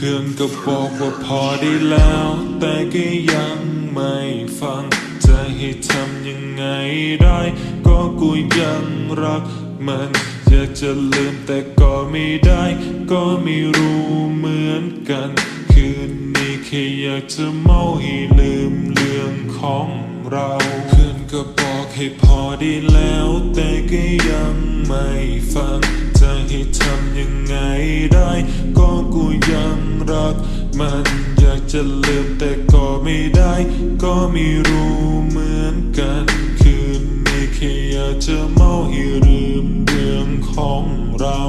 พื่อนก็บอกว่าพอได้แล้ว แต่ก็ยังไม่ฟัง จะให้ทำยังไงได้ ก็กูยังรักมัน อยากจะลืมแต่ก็ไม่ได้ ก็ไม่รู้เหมือนกัน คืนนี้แค่อยากจะเมาให้ลืมเรื่องของเราเพื่อนก็บอกให้พอได้แล้ว แต่ก็ยังไม่ฟัง จะลืมแต่ก็ไม่ได้ ก็ไม่รู้เหมือนกัน คืนนี้แค่อยากจะเมาให้ลืมเรื่องของเรา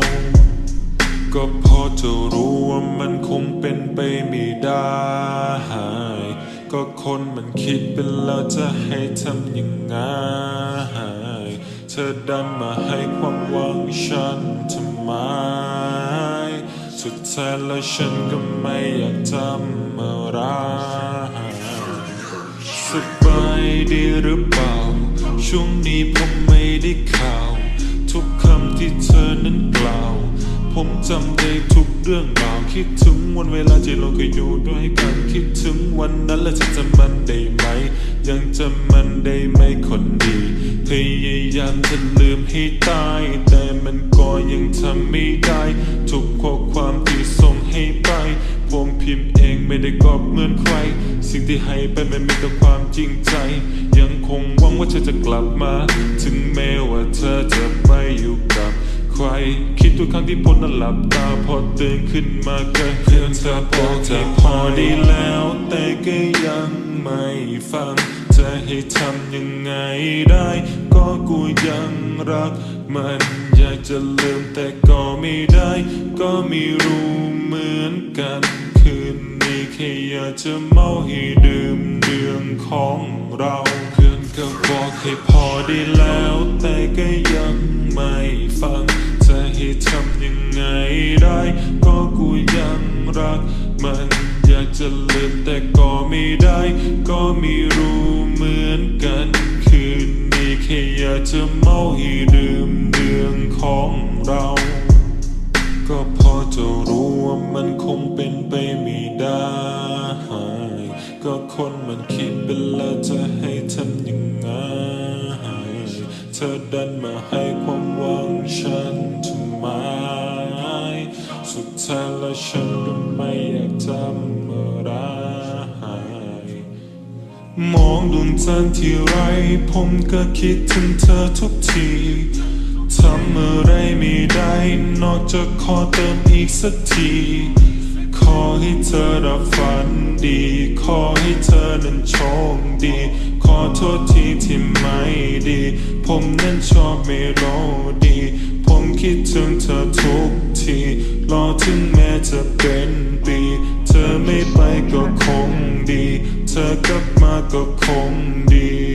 ก็พอจะรู้ว่ามันคงเป็นไปไม่ได้ ก็คนมันคิดเป็นแล้วจะให้ทำยังไง เธอดันมาให้ความหวังฉันทำไม สุดท้ายแล้วฉันก็ไม่อยากทำอะไรสบายดีหรือเปล่า ช่วงนี้ผมไม่ได้ข่าว ทุกคำที่เธอนั้นกล่าว ผมจำได้ทุกเรื่องราว คิดถึงวันเวลาที่เราเคยอยู่ด้วยกัน คิดถึงวันนั้นและจะจำมันได้ไหม ยังจำมันได้ไหมคนดี พยายามจะลืมให้ตาย แต่มันก็ยังทำไม่ได้ ทุกข้อ ที่ให้ไปมันมีแต่ความจริงใจ ยังคงหวังว่าเธอจะกลับมา ถึงแม้ว่าเธอจะไปอยู่กับใครคิดทุกครั้งที่พ้นนั้นหลับตาพอตื่นขึ้นมาก็เพื่อนเธอบอกเธอพอได้แล้ว แต่ก็ยังไม่ฟัง จะให้ทำยังไงได้ ก็กูยังรักมัน อยากจะลืมแต่ก็ไม่ได้ ก็ไม่รู้ แค่อยากจะเมาให้ดื่มเรื่องของเราเพื่อนก็บอกให้พอได้แล้ว แต่ก็ยังไม่ฟัง จะให้ทำยังไงได้ ก็กูยังรักมันอยากจะลืมแต่ก็ไม่ได้ ก็ไม่รู้เหมือนกัน คืนนี้แค่อยากจะเมาให้ดื่มเรื่องของเรา ก็พอจะรู้ว่ามันคงเป็นไป คนมันคิดไปแล้วจะให้ทำยังไง เธอดันมาให้ความหวังฉันทำไม สุดท้ายแล้วฉันก็ไม่อยากทำอะไร มองดวงจันทร์ที่ไร ผมก็คิดถึงเธอทุกทีทำอะไรไม่ได้ นอกจากขอเติมอีกสักที ขอให้เธอรับฝันดี ขอให้เธอนั้นโชคดี ขอโทษทีที่ไม่ดี ผมนั้นชอบเมโลดี ผมคิดถึงเธอทุกที รอถึงแม้จะเป็นปี เธอไม่ไปก็คงดี เธอกลับมาก็คงดี